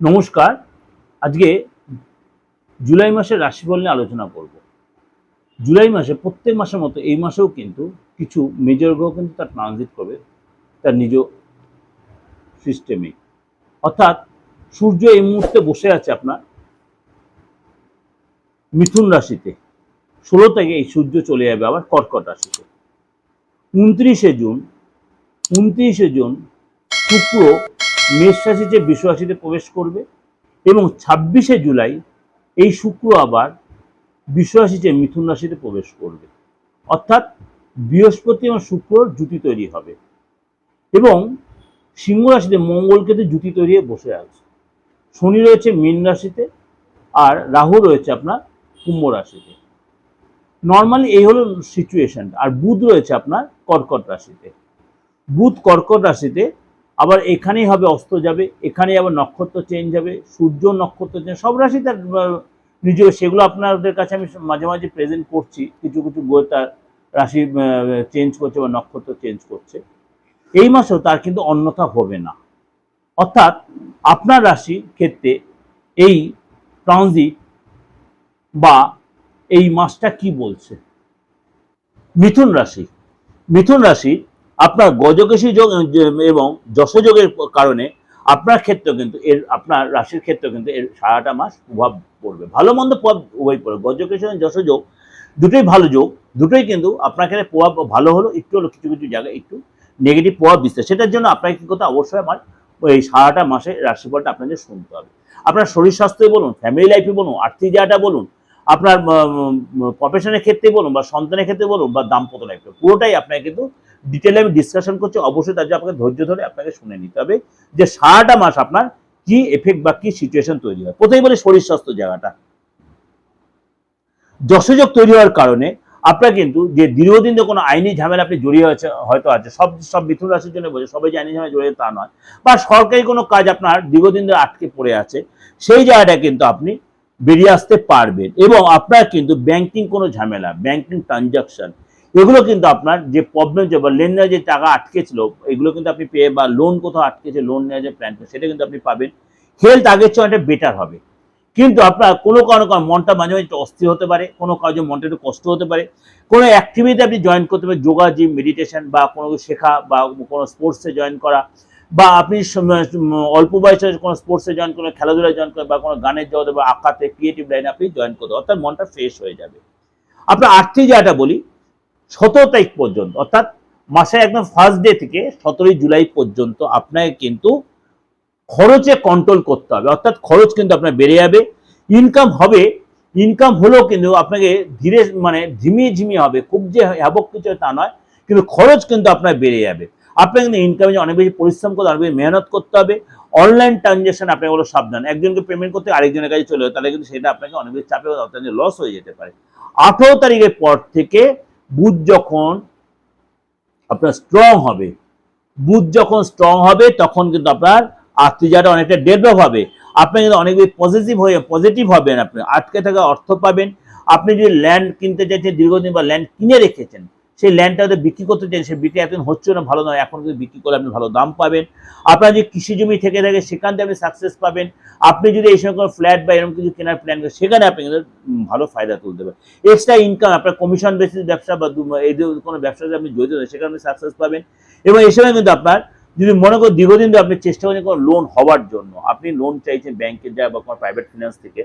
নমস্কার। আজকে জুলাই মাসের রাশিফল নিয়ে আলোচনা করব। জুলাই মাসে, প্রত্যেক মাসের মতো এই মাসেও কিন্তু কিছু মেজর গ্রহ কিন্তু তার ট্রানজিট করবে, তার নিজ সিস্টেমে অর্থাৎ সূর্য এই মুহূর্তে বসে আছে আপনার মিথুন রাশিতে। ষোলো থেকে এই সূর্য চলে যাবে আবার কর্কট রাশিতে। উনত্রিশে জুন উনত্রিশে জুন শুক্র মেষ রাশিতে বৃষ রাশিতে প্রবেশ করবে এবং ছাব্বিশে জুলাই এই শুক্র আবার রাশিতে মিথুন রাশিতে প্রবেশ করবে। অর্থাৎ বৃহস্পতি এবং শুক্রর জুতি তৈরি হবে এবং সিংহ রাশিতে মঙ্গলকে তো জুতি তৈরি বসে আছে। শনি রয়েছে মীন রাশিতে আর রাহু রয়েছে আপনার কুম্ভ রাশিতে। নর্মালি এই হলো সিচুয়েশন আর বুধ রয়েছে আপনার কর্কট রাশিতে। বুধ কর্কট রাশিতে আবার এখানেই হবে অস্ত যাবে এখানেই আবার নক্ষত্র চেঞ্জ হবে সূর্য নক্ষত্র চেঞ্জ সব রাশি তার আহ, নিজ সেগুলো আপনাদের কাছে আমি মাঝে মাঝে প্রেজেন্ট করছি কিছু কিছু বই তার রাশি চেঞ্জ করছে বা নক্ষত্র চেঞ্জ করছে। এই মাসেও তার কিন্তু অন্যথা হবে না। অর্থাৎ আপনার রাশির ক্ষেত্রে এই ট্রানজিট বা এই মাসটা কি বলছে? মিথুন রাশি মিথুন রাশি আপনার গজকেশী যোগ এবং যশযোগের কারণে আপনার ক্ষেত্রে কিন্তু এর, আপনার রাশির ক্ষেত্রে কিন্তু এর সারাটা মাস প্রভাব পড়বে। ভালো মন্দ প্রভাব উভয় পড়বে। গজকেশী এবং যশযোগ দুটোই ভালো যোগ, দুটোই কিন্তু আপনার ক্ষেত্রে প্রভাব ভালো হলো, একটু হলো কিছু কিছু জায়গায় একটু নেগেটিভ প্রভাব দিচ্ছে। সেটার জন্য আপনাকে কি করতে অবশ্যই আমার এই সারাটা মাসে রাশিফলটা আপনাদের শুনতে হবে। আপনার শরীর স্বাস্থ্যই বলুন ফ্যামিলি লাইফে বলুন, আর্থিক জায়গাটা বলুন, আপনার প্রফেশনের ক্ষেত্রে বলুন বা সন্তানের ক্ষেত্রে বলুন বা দাম্পত্য লাইফে পুরোটাই আপনাকে কিন্তু ডিটেলে আমি ডিসকাশন করছি, অবশ্যই তার জন্য আপনাকে ধৈর্য ধরে আপনাকে শুনে নিতে হবে যে সারাটা মাস আপনার কি এফেক্ট বা কি সিচুয়েশন তৈরি হয়। প্রথমেই বলি শরীর স্বাস্থ্য জায়গাটা। যশযোগ তৈরি হওয়ার কারণে আপনার কিন্তু যে দীর্ঘদিন ধরে কোনো আইনি ঝামেলা আপনি জড়িয়ে আছে হয়তো আছে, সব সব মিথুন রাশির জন্য বলছে, সবাই যে আইনি ঝামেলা জড়িয়ে তা নয়। বা সরকারি কোনো কাজ আপনার দীর্ঘদিন ধরে আটকে পড়ে আছে, সেই জায়গাটা কিন্তু আপনি বেরিয়ে আসতে পারবেন। এবং আপনার কিন্তু ব্যাংকিং কোনো ঝামেলা ব্যাংকিং ট্রানজাকশন এগুলো কিন্তু আপনার যে প্রবলেম যে বা লেনদেনে যে টাকা আটকে ছিল এগুলো কিন্তু আপনি পেয়ে বা লোন কোথাও আটকেছে লোন নেওয়ার যে প্ল্যান সেটা কিন্তু আপনি পাবেন। হেলথ আগের চেয়ে অনেকটা বেটার হবে। কিন্তু আপনার কোনো কারণে মনটা মাঝে মাঝে অস্থির হতে পারে, কোনো কাজে মনটা একটু কষ্ট হতে পারে। কোনো অ্যাক্টিভিটি আপনি জয়েন করতে পারেন যোগা জিম মেডিটেশন বা কোনো শেখা বা কোনো স্পোর্টসে জয়েন করা। বা আপনি অল্প বয়সে কোনো স্পোর্টসে জয়েন করে, খেলাধুলায় জয়েন করে বা কোনো গানের জগতে বা আঁকাতে ক্রিয়েটিভ লাইনে আপনি জয়েন করতে অর্থাৎ মনটা ফ্রেশ হয়ে যাবে। আপনার আর্থিক জায়গাটা বলি সতেরো তারিখ পর্যন্ত, অর্থাৎ মাসের একদম ফার্স্ট ডে থেকে সতেরোই জুলাই পর্যন্ত আপনাকে কিন্তু খরচে কন্ট্রোল করতে হবে, অর্থাৎ খরচ কিন্তু আপনার বেড়ে যাবে। ইনকাম হবে ইনকাম হলেও কিন্তু আপনাকে ধীরে মানে ঝিমিয়ে ঝিমিয়ে হবে, খুব যে হ্যাবক কিছু তা নয়, কিন্তু খরচ কিন্তু আপনার বেড়ে যাবে। আপনাকে কিন্তু ইনকামে অনেক বেশি পরিশ্রম করতে অনেক বেশি মেহনত করতে হবে। অনলাইন ট্রানজ্যাকশন আপনাকে বলো সাবধান, একজনকে পেমেন্ট করতে আরেকজনের কাছে চলে যাবে তাহলে কিন্তু সেটা আপনাকে অনেক বেশি চাপে লস হয়ে যেতে পারে। আঠেরো তারিখের পর থেকে বুধ যখন আপনার স্ট্রং হবে, বুধ যখন স্ট্রং হবে, তখন কিন্তু আপনার আত্মীয়টা অনেকটা ডেভেলপ হবে। আপনি কিন্তু অনেক পজিটিভ হয়ে পজিটিভ হবেন আপনি। আটকে থাকা অর্থ পাবেন। আপনি যদি ল্যান্ড কিনতে চাইছেন, দীর্ঘদিন বা ল্যান্ড কিনে রেখেছেন সেই ল্যান্ডটা হয়তো বিক্রি করতে চান সেই বিক্রি এখন হচ্ছে না, ভালো নয়। এখন কিন্তু বিক্রি করে আপনি ভালো দাম পাবেন। আপনার যদি কৃষি জমি থেকে থাকে, সেখান থেকে আপনি সাকসেস পাবেন। আপনি যদি এই সময় কোনো ফ্ল্যাট বা এরকম কিছু কেনার প্ল্যান করেন, সেখানে আপনি কিন্তু ভালো ফায়দা তুলতে পারেন এক্সট্রা ইনকাম আপনার কমিশন বেসিস ব্যবসা বা এই যে কোনো ব্যবসাতে আপনি জড়িত সেখানে আপনি সাকসেস পাবেন। এবং এই সময় কিন্তু আপনার, যদি মনে করেন দীর্ঘদিন ধরে আপনি চেষ্টা করছেন কোনো লোন হওয়ার জন্য, আপনি লোন চাইছেন ব্যাংকের যা বা কোনো প্রাইভেট ফিনান্স থেকে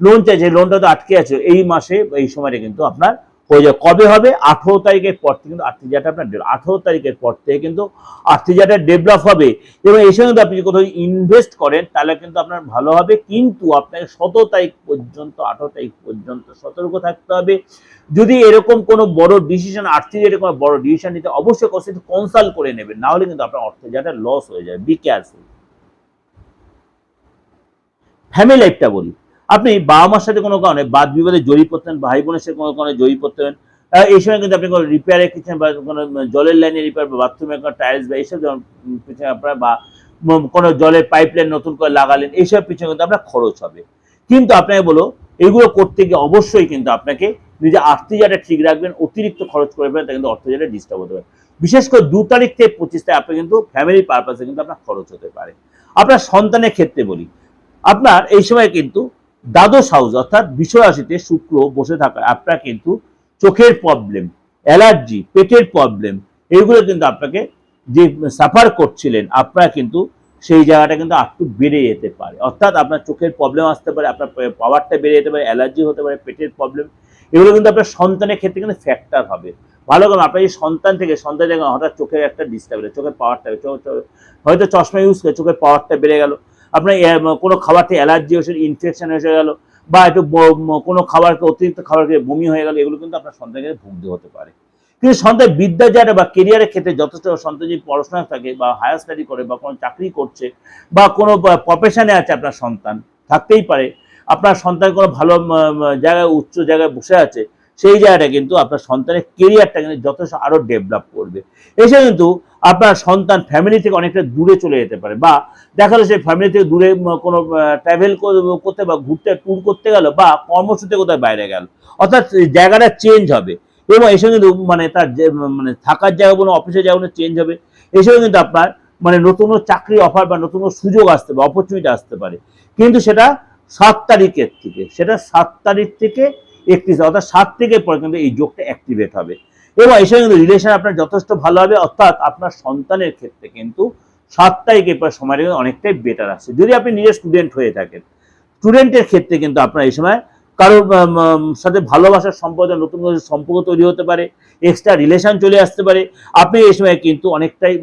লোন চাইছেন লোনটা তো আটকে আছে, এই মাসে এই সময়টা কিন্তু আপনার হয়ে যাবে। কবে হবে? আঠেরো তারিখের পর থেকে কিন্তু আর্থিক জায়গাটা আপনার আঠেরো তারিখের পর থেকে কিন্তু আর্থিক জায়গাটা ডেভেলপ হবে। এবং এই যদি আপনি কোথাও ইনভেস্ট করেন, তাহলে কিন্তু আপনার ভালো হবে। কিন্তু আপনাকে সতেরো তারিখ পর্যন্ত, আঠেরো তারিখ পর্যন্ত সতর্ক থাকতে হবে। যদি এরকম কোনো বড় ডিসিশন আর্থিক এরকম বড় ডিসিশন নিতে অবশ্যই কোথাও কনসাল্ট করে নেবেন। না হলে কিন্তু আপনার অর্থের জায়গাটা লস হয়ে যাবে। বি কেয়ারফুল ফ্যামিলি লাইফটা বলি। আপনি বাবা মার সাথে কোনো কারণে বাদ বিবাদে জড়িয়ে পড়তেন, ভাই বোনের সাথে কোনো কারণে জড়িয়ে পড়তেন? এই সময় কিন্তু আপনি কোনো রিপেয়ারে কিচেন বা কোনো জলের লাইনে রিপেয়ার বা বাথরুমে কোনো টাইলস বা এইসব যখন পিছনে আপনার বা কোনো জলের পাইপ লাইন নতুন করে লাগালেন এইসব পিছনে কিন্তু আপনার খরচ হবে। কিন্তু আপনাকে বলো, এগুলো করতে গিয়ে অবশ্যই কিন্তু আপনাকে নিজে আর্থিক জায়গাটা ঠিক রাখবেন, অতিরিক্ত খরচ করে ফেলেন তা কিন্তু অর্থ জায়গাটা ডিস্টার্ব হতে পারে। বিশেষ করে দু তারিখ থেকে পঁচিশ তারিখ আপনি কিন্তু ফ্যামিলি পারপাসে কিন্তু আপনার খরচ হতে পারে। আপনার সন্তানের ক্ষেত্রে বলি, আপনার এই সময় কিন্তু দ্বাদশ হাউস অর্থাৎ বিষয়াশিতে শুক্র বসে থাকা আপনার কিন্তু চোখের প্রবলেম অ্যালার্জি পেটের প্রবলেম এইগুলো কিন্তু আপনাকে যে সাফার করছিলেন, আপনার কিন্তু সেই জায়গাটা কিন্তু একটু বেড়ে যেতে পারে। অর্থাৎ আপনার চোখের প্রবলেম আসতে পারে, আপনার পাওয়ারটা বেড়ে যেতে পারে অ্যালার্জি হতে পারে, পেটের প্রবলেম এগুলো কিন্তু আপনার সন্তানের ক্ষেত্রে কিন্তু ফ্যাক্টর হবে। ভালো করে আপনার এই সন্তান থেকে সন্তান থেকে হঠাৎ চোখের একটা ডিস্টার্ব চোখের পাওয়ারটা হয়তো চশমা ইউজ করে চোখের পাওয়ারটা বেড়ে গেল আপনার কোনো খাবারতে অ্যালার্জি এসে ইনফেকশন এসে গেল, বা একটু কোনো খাবারকে, অতিরিক্ত খাবার খেয়ে বমি হয়ে গেল, এগুলো কিন্তু আপনার সন্তানকে ভুগতে হতে পারে। কিন্তু সন্তান বিদ্যা যারা বা কেরিয়ারের ক্ষেত্রে যথেষ্ট সন্তান যদি পড়াশোনা থাকে বা হায়ার স্টাডি করে বা কোনো চাকরি করছে বা কোনো প্রফেশনে আছে আপনার সন্তান, থাকতেই পারে। আপনার সন্তান কোনো ভালো জায়গায়, উচ্চ জায়গায় বসে আছে সেই জায়গাটা কিন্তু আপনার সন্তানের কেরিয়ারটা কিন্তু যথেষ্ট আরও ডেভেলপ করবে। এসে কিন্তু আপনার সন্তান ফ্যামিলি থেকে অনেকটা দূরে চলে যেতে পারে বা দেখা গেলো সেই ফ্যামিলি থেকে দূরে কোনো ট্রাভেল করতে বা ঘুরতে ট্যুর করতে গেল বা কর্মসূত্রে কোথায় বাইরে গেল। অর্থাৎ জায়গাটা চেঞ্জ হবে এবং এসে কিন্তু মানে তার মানে থাকার জায়গাগুলো অফিসের জায়গাগুলো চেঞ্জ হবে। এসেও কিন্তু আপনার মানে নতুন চাকরি অফার বা নতুন সুযোগ আসতে পারে অপরচুনিটি আসতে পারে। কিন্তু সেটা সাত তারিখের থেকে, সেটা সাত তারিখ থেকে একত্রিশ, অর্থাৎ সাত থেকে পরে কিন্তু এই যোগটা অ্যাক্টিভেট হবে। এবং এসে কিন্তু রিলেশন আপনার যথেষ্ট ভালো হবে, অর্থাৎ আপনার সন্তানের ক্ষেত্রে কিন্তু সাত তারিখের পর সময়টা কিন্তু অনেকটাই বেটার আসে যদি আপনি নিজের স্টুডেন্ট হয়ে থাকেন স্টুডেন্টের ক্ষেত্রে কিন্তু আপনার এই সময় কারোর সাথে ভালোবাসার সম্পর্ক, নতুন সম্পর্ক তৈরি হতে পারে এক্সট্রা রিলেশন চলে আসতে পারে, আপনি এই সময় কিন্তু অনেকটাই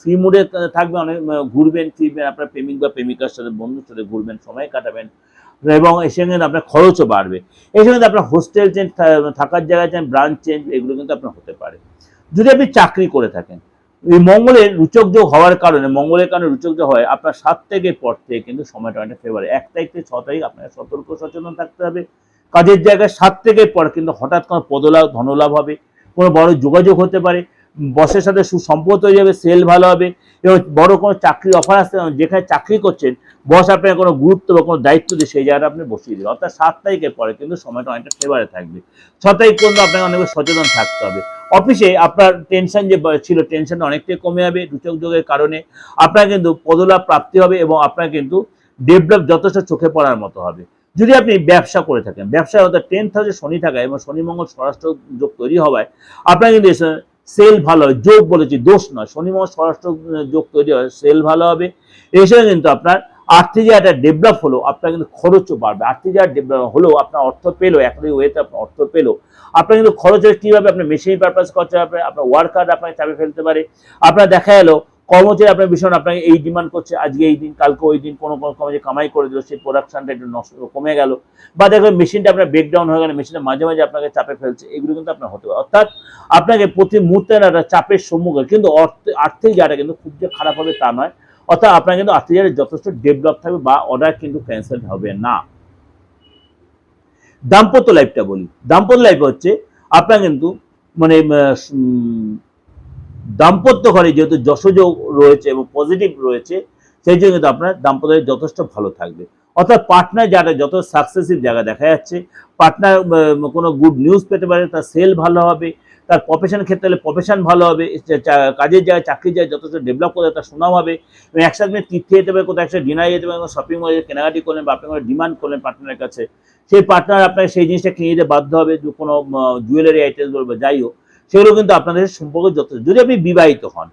ফ্রি মুডে থাকবেন, অনেক ঘুরবেন, ফিরবেন, আপনার প্রেমিক বা প্রেমিকার সাথে, বন্ধুর সাথে ঘুরবেন, সময় কাটাবেন। এবং এর সঙ্গে আপনার খরচও বাড়বে। এর সঙ্গে আপনার হোস্টেল চেঞ্জ থাকার জায়গা চেঞ্জ ব্রাঞ্চ চেঞ্জ এগুলো কিন্তু আপনার হতে পারে। যদি আপনি চাকরি করে থাকেন, এই মঙ্গলের রুচক যোগ হওয়ার কারণে, মঙ্গলের কারণে রুচক যোগ হয়, আপনার সাত থেকে পর থেকে কিন্তু সময়টা অনেকটা ফেভারে এক তারিখ থেকে ছ তারিখ আপনাকে সতর্ক, সচেতন থাকতে হবে। কাজের জায়গায় সাত থেকে পর কিন্তু হঠাৎ কোনো পদলাভ, ধনলাভ হবে। কোনো বড় যোগাযোগ হতে পারে। বসের সাথে সুসম্পর্ক তৈরি হবে সেল ভালো হবে। এবং বড় কোনো চাকরির অফার পারে। যেখানে চাকরি করছেন বস আপনাকে কোনো গুরুত্ব বা কোনো দায়িত্ব দিয়ে সেই জায়গাটা আপনি বসিয়ে দেবেন অর্থাৎ সাত তারিখের পরে কিন্তু সময়টা অনেকটা ফেভারে থাকবে। ছ তারিখ পর্যন্ত আপনাকে অনেক সচেতন থাকতে হবে। অফিসে আপনার টেনশন যে ছিল টেনশনটা অনেকটাই কমে যাবে রুচক যোগের কারণে। আপনার কিন্তু পদলাভ প্রাপ্তি হবে এবং আপনার কিন্তু ডেভেলপ যথেষ্ট চোখে পড়ার মতো হবে। যদি আপনি ব্যবসা করে থাকেন ব্যবসা অর্থাৎ টেন্থ হাউসে শনি থাকায় এবং শনি, মঙ্গল স্বরাষ্ট্র যোগ তৈরি হওয়ায় আপনার কিন্তু সেল ভালো হয় যোগ বলেছি, দোষ নয়। শনি মহ স্বরাষ্ট্র যোগ তৈরি হয় সেল ভালো হবে। এসে কিন্তু আপনার আর্থিক জায়গাটা ডেভেলপ হলো, আপনার কিন্তু খরচও বাড়বে। আর্থিক জায়গা ডেভেলপ হলেও আপনার অর্থ পেল একই ওয়েতে আপনার অর্থ পেল। আপনার কিন্তু খরচ হয়ে কীভাবে আপনার মেশিন পারপাস খরচা হবে আপনার ওয়ার্কার আপনাকে চাপে ফেলতে পারে। আপনার দেখা গেলো কর্মচারী আপনার ভীষণ আপনাকে এই ডিমান্ড করছে, আজকে এই দিন, কালকে ওই দিন, কোনো কোনো কর্মচারী কামাই করে দিল, সেই প্রোডাকশনটা একটু নষ্ট, কমে গেল। বা দেখবেন মেশিনটা আপনার ব্রেকডাউন হয়ে গেল মেশিনটা মাঝে মাঝে আপনাকে চাপে ফেলছে, এগুলো কিন্তু আপনার হতে পারে। অর্থাৎ আপনাকে প্রতি মুহূর্তে একটা চাপের সম্মুখীন, কিন্তু অর্থ, আর্থিক জায়গাটা কিন্তু খুব যে খারাপ হবে তা নয়। অর্থাৎ আপনার কিন্তু আর্থিক জায়গাটা যথেষ্ট ডেভেলপ থাকবে বা অর্ডার কিন্তু ক্যান্সেল হবে না। দাম্পত্য লাইফটা বলি। দাম্পত্য লাইফ হচ্ছে, আপনার কিন্তু মানে দাম্পত্য ঘরে যেহেতু যশোযোগ রয়েছে এবং পজিটিভ রয়েছে, সেই জন্য কিন্তু আপনার দাম্পত্য যথেষ্ট ভালো থাকবে। অর্থাৎ পার্টনার যারা যত সাকসেসিভ জায়গা দেখা যাচ্ছে, পার্টনার কোনো গুড নিউজ পেতে পারে, তার সেল ভালো হবে, তার প্রফেশন ক্ষেত্রে হলে প্রফেশন ভালো হবে কাজের জায়গায়, চাকরির জায়গায় যথেষ্ট ডেভেলপ করে, তার সুনাম হবে, এবং একসাথে তীর্থে যেতে পারে, কোথাও একসাথে ডিনার যেতে পারে শপিং মলে কেনাকাটি করলেন, বা আপনি কোনো ডিমান্ড করলেন পার্টনারের কাছে, সেই পার্টনার আপনাকে সেই জিনিসটা কিনে দিতে বাধ্য হবে, কোনো জুয়েলারি আইটেম বলব যাই হোক সেগুলো কিন্তু আপনাদের সম্পর্ক যথেষ্ট। যদি আপনি বিবাহিত হন,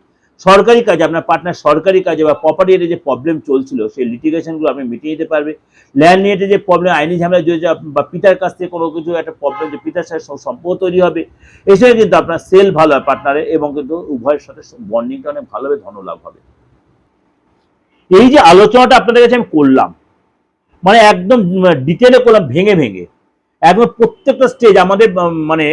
সরকারি কাজে, আপনার পার্টনার সরকারি কাজে বা প্রপার্টির যে প্রবলেম চলছিল, সেই লিটিগেশনগুলো আপনি মিটিয়ে দিতে পারবে। ল্যান্ড নিয়ে যে প্রবলেম আইনি ঝামেলা যদি বা পিতার কাছ থেকে কোনো কিছু একটা প্রবলেম যে পিতার সাথে সম্পর্ক তৈরি হবে, এসে কিন্তু আপনার সেল ভালো হয় পার্টনারের এবং কিন্তু উভয়ের সাথে বন্ডিংটা অনেক ভালো হবে, ধনলাভ হবে। এই যে আলোচনাটা আপনাদের কাছে আমি করলাম মানে একদম ডিটেলে করলাম, ভেঙে ভেঙে। একদম প্রত্যেকটা স্টেজ আমাদের মানে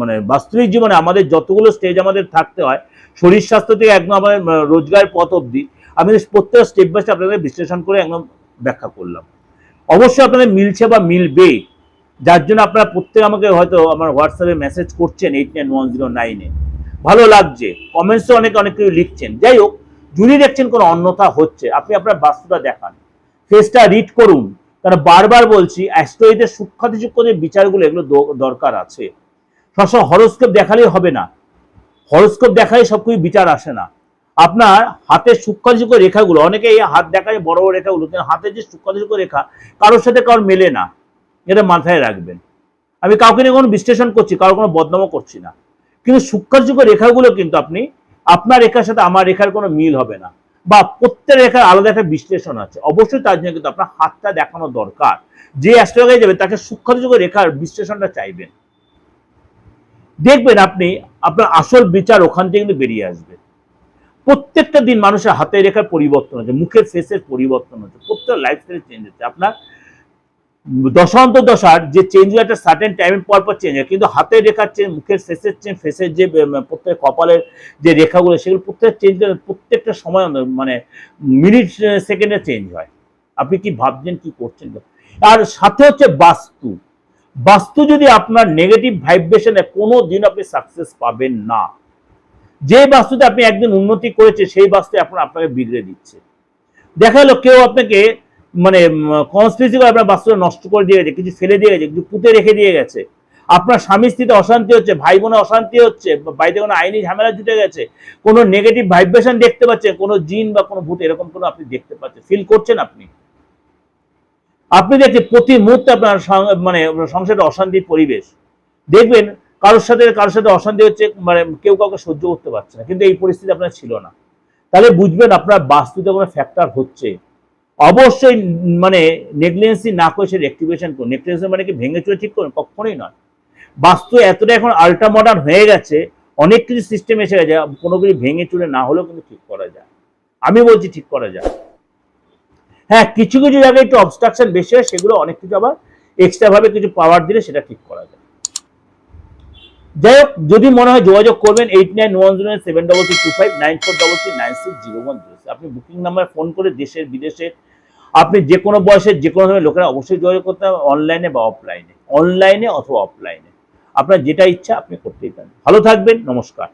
মানে বাস্তবিক জীবনে আমাদের যতগুলো স্টেজ আমাদের থাকতে হয়, শরীর স্বাস্থ্য থেকে একদম আমাদের রোজগার পথ অবধি, আমি প্রত্যেক স্টেপ বাই স্টেপ আপনাদের বিশ্লেষণ করে একদম ব্যাখ্যা করলাম। অবশ্যই আপনাদের মিলছে বা মিলবে যার জন্য আপনারা প্রত্যেক আমাকে হয়তো আমার হোয়াটসঅ্যাপে মেসেজ করছেন এইট নাইন ওয়ান জিরো নাইনে ভালো লাগছে কমেন্টসে অনেকে, অনেক কিছু লিখছেন। যাই হোক, যদি দেখছেন কোনো অন্যথা হচ্ছে, আপনি আপনার বাস্তুটা দেখান। ফেসটা রিড করুন। কারণ বারবার বলছি অ্যাস্ট্রোইদের সূক্ষ্ম সূক্ষ্ম যে বিচারগুলো, এগুলো দরকার আছে। সবসময় হরস্কোপ দেখালেই হবে না। হরস্কোপ দেখালে সব কিছু বিচার আসে না। আপনার হাতের সূক্ষ্ম রেখাগুলো, অনেকে এই হাত দেখা যায় বড় বড় রেখাগুলো, কিন্তু হাতের যে সূক্ষ্ম রেখা, কারোর সাথে কারোর মেলে না। এটা মাথায় রাখবেন। আমি কাউকে নিয়ে কোনো বিশ্লেষণ করছি, কারোর কোনো বদনামও করছি না। কিন্তু সূক্ষ্ম রেখাগুলো কিন্তু আপনি, আপনার রেখার সাথে আমার রেখার কোনো মিল হবে না। বা প্রত্যেক রেখার আলাদা একটা বিশ্লেষণ আছে। অবশ্যই তার জন্য কিন্তু আপনার হাতটা দেখানো দরকার। যে অ্যাস্ট্রোলজি যাবে, তাকে সূক্ষ্ম সূক্ষ্ম রেখার বিশ্লেষণটা চাইবেন। দেখবেন আপনি, আপনার আসল বিচার ওখান থেকে কিন্তু বেরিয়ে আসবে। প্রত্যেকটা দিন মানুষের হাতে রেখার পরিবর্তন হচ্ছে, মুখের ফেসের পরিবর্তন হচ্ছে প্রত্যেক লাইফস্টাইল চেঞ্জ হচ্ছে। আপনার দশান্ত দশার যে চেঞ্জ একটা সার্টেন টাইম পর পর চেঞ্জ হয়, কিন্তু হাতের রেখার চেঞ্জ মুখের ফেসের চেঞ্জ ফেসের যে প্রত্যেক কপালের যে রেখাগুলো, সেগুলো প্রত্যেক চেঞ্জ প্রত্যেকটা সময় মানে মিনিট সেকেন্ডে চেঞ্জ হয়। আপনি কি ভাবছেন, কি করছেন? আর সাথে হচ্ছে বাস্তু। বাস্তু যদি আপনার নেগেটিভ ভাইব্রেশনে কোনো দিন আপনি সাকসেস পাবেন না, যে বাস্তুতে আপনি একদিন উন্নতি করেছে, সেই বাস্তু এখন আপনাকে বিগড়ে দিচ্ছে। দেখা গেলো কেউ আপনাকে মানে কনস্পিরেসি করে আপনার বাস্তুটা নষ্ট করে দিয়ে গেছে, কিছু ফেলে দিয়ে গেছে, কিছু পুঁতে রেখে দিয়ে গেছে। আপনার স্বামী স্ত্রীতে অশান্তি হচ্ছে, ভাই বোনে অশান্তি হচ্ছে বাড়িতে কোনো আইনি ঝামেলা জুটে গেছে, কোনো নেগেটিভ ভাইব্রেশন দেখতে পাচ্ছেন, কোনো জিন বা কোনো ভূত এরকম কোনো আপনি দেখতে পাচ্ছেন ফিল করছেন আপনি? আপনি দেখছেন প্রতি মুহূর্তে আপনার মানে সংসারে অশান্তির পরিবেশ। দেখবেন কারোর সাথে কারোর সাথে অশান্তি হচ্ছে মানে কেউ কাউকে সহ্য করতে পারছে না। কিন্তু এই পরিস্থিতি আপনার ছিল না। তাহলে বুঝবেন আপনার বাস্তুতে কোনো ফ্যাক্টর হচ্ছে। অবশ্যই মানে নেগলিজেন্সি না করে সে রেক্টিভেশন করুন। নেগলিজেন্সি মানে কি ভেঙে চুরে ঠিক করুন? কখনোই নয়। বাস্তু এতটা এখন আল্ট্রা মডার্ন হয়ে গেছে, অনেক কিছু সিস্টেম এসে গেছে, কোনো কিছু ভেঙে চুরে না হলেও কিন্তু ঠিক করা যায়। আমি বলছি ঠিক করা যায়। হ্যাঁ কিছু কিছু জায়গায় একটু অবস্ট্রাকশন বেশি হয়, সেগুলো অনেক কিছু আবার এক্সট্রা ভাবে কিছু পাওয়ার দিলে সেটা ঠিক করা যায়। যাই হোক যদি মনে হয় যোগাযোগ করবেন, eight nine one zero seven double three two five nine four double three nine six zero one zero আপনি বুকিং নাম্বার ফোন করে দেশের, বিদেশে, আপনি যে কোনো বয়সের যে কোনো ধরনের লোকেরা অবশ্যই যোগাযোগ করতে হবে অনলাইনে বা অফলাইনে অনলাইনে অথবা অফলাইনে আপনার যেটা ইচ্ছা, আপনি করতেই পারেন। ভালো থাকবেন, নমস্কার।